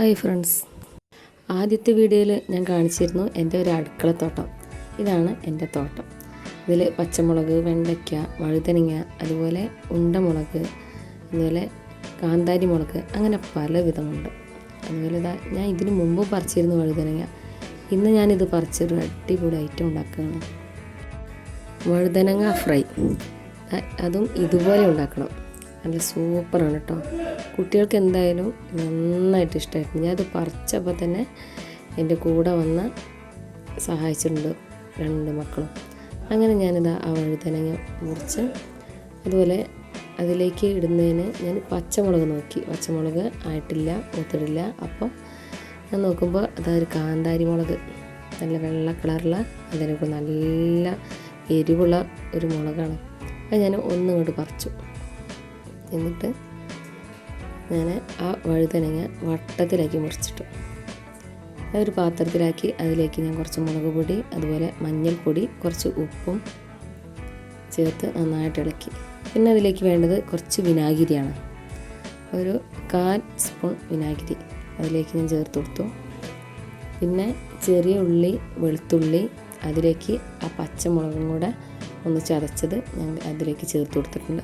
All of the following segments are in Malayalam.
Hi friends. ആദ്യത്തെ വീഡിയോയിൽ ഞാൻ കാണിച്ചിരുന്നു എന്റെ ഒരു അടുക്കള തോട്ടം ഇതാണ് എന്റെ തോട്ടം. ഇതിൽ പച്ചമുളക് വെണ്ടയ്ക്ക വഴുതനങ്ങ അതുപോലെ ഉണ്ടമുളക് അതുപോലെ കാന്താരി മുളക് അങ്ങനെ പല വിധമുണ്ട് അതുപോലെ ഇതാ ഞാൻ ഇതിന് മുമ്പ് പറിച്ചിരുന്നു വഴുതനങ്ങ. ഇന്ന് ഞാനിത് പറിച്ചൊരു അടിപൊളി ഐറ്റം ഉണ്ടാക്കുകയാണ്. വഴുതനങ്ങ ഫ്രൈ. അതും ഇതുപോലെ ഉണ്ടാക്കണം. നല്ല സൂപ്പറാണ് കേട്ടോ കുട്ടികൾക്ക് എന്തായാലും നന്നായിട്ട് ഇഷ്ടമായിരുന്നു ഞാനത് പറിച്ചപ്പോൾ തന്നെ എന്റെ കൂടെ വന്ന് സഹായിച്ചിട്ടുണ്ട് രണ്ട് മക്കളും. അങ്ങനെ ഞാനിത് ആ വഴുതനങ്ങ മുറിച്ച് അതുപോലെ അതിലേക്ക് ഇടുന്നതിന് ഞാൻ പച്ചമുളക് നോക്കി. പച്ചമുളക് ആയിട്ടില്ല ഒത്തിടില്ല അപ്പോൾ ഞാൻ നോക്കുമ്പോൾ അതൊരു കാന്താരി മുളക് നല്ല വെള്ള കളറുള്ള അതിനൊക്കെ നല്ല എരിവുള്ള ഒരു മുളകാണ്. അത് ഞാൻ ഒന്നും ഇങ്ങോട്ട് പറിച്ചു. എന്നിട്ട് ഞാൻ ആ വഴുതനങ്ങ വട്ടത്തിലാക്കി മുറിച്ചിട്ടു. അതൊരു പാത്രത്തിലാക്കി അതിലേക്ക് ഞാൻ കുറച്ച് മുളക് പൊടി അതുപോലെ മഞ്ഞൾപ്പൊടി കുറച്ച് ഉപ്പും ചേർത്ത് നന്നായിട്ട് ഇളക്കി. പിന്നെ അതിലേക്ക് വേണ്ടത് കുറച്ച് വിനാഗിരിയാണ്. ഒരു കാൽ സ്പൂൺ വിനാഗിരി അതിലേക്ക് ഞാൻ ചേർത്ത് കൊടുത്തു. പിന്നെ ചെറിയ ഉള്ളി വെളുത്തുള്ളി അതിലേക്ക് ആ പച്ചമുളകും കൂടെ ഒന്ന് ചതച്ചത് ഞാൻ അതിലേക്ക് ചേർത്ത് കൊടുത്തിട്ടുണ്ട്.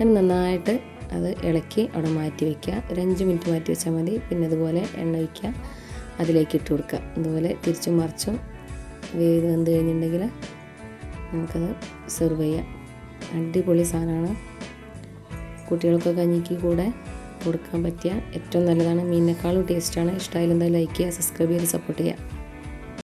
അത് നന്നായിട്ട് അത് ഇളക്കി അവിടെ മാറ്റി വയ്ക്കുക. ഒരു അഞ്ച് മിനിറ്റ് മാറ്റി വെച്ചാൽ മതി. പിന്നെ അതുപോലെ എണ്ണ ഒഴിക്കുക. അതിലേക്ക് ഇട്ട് കൊടുക്കുക. അതുപോലെ തിരിച്ചും മറിച്ചും വേവ് വന്ന് കഴിഞ്ഞിട്ടുണ്ടെങ്കിൽ നമുക്കത് സെർവ് ചെയ്യാം. അടിപൊളി സാധനമാണ്. കുട്ടികൾക്ക് കഞ്ഞിക്ക് കൂടെ കൊടുക്കാൻ പറ്റിയ ഏറ്റവും നല്ലതാണ്. മീനിനേക്കാളും ടേസ്റ്റാണ്. ഇഷ്ടമായാലും എന്തായാലും ലൈക്ക് ചെയ്യുക സബ്സ്ക്രൈബ് ചെയ്ത് സപ്പോർട്ട് ചെയ്യുക.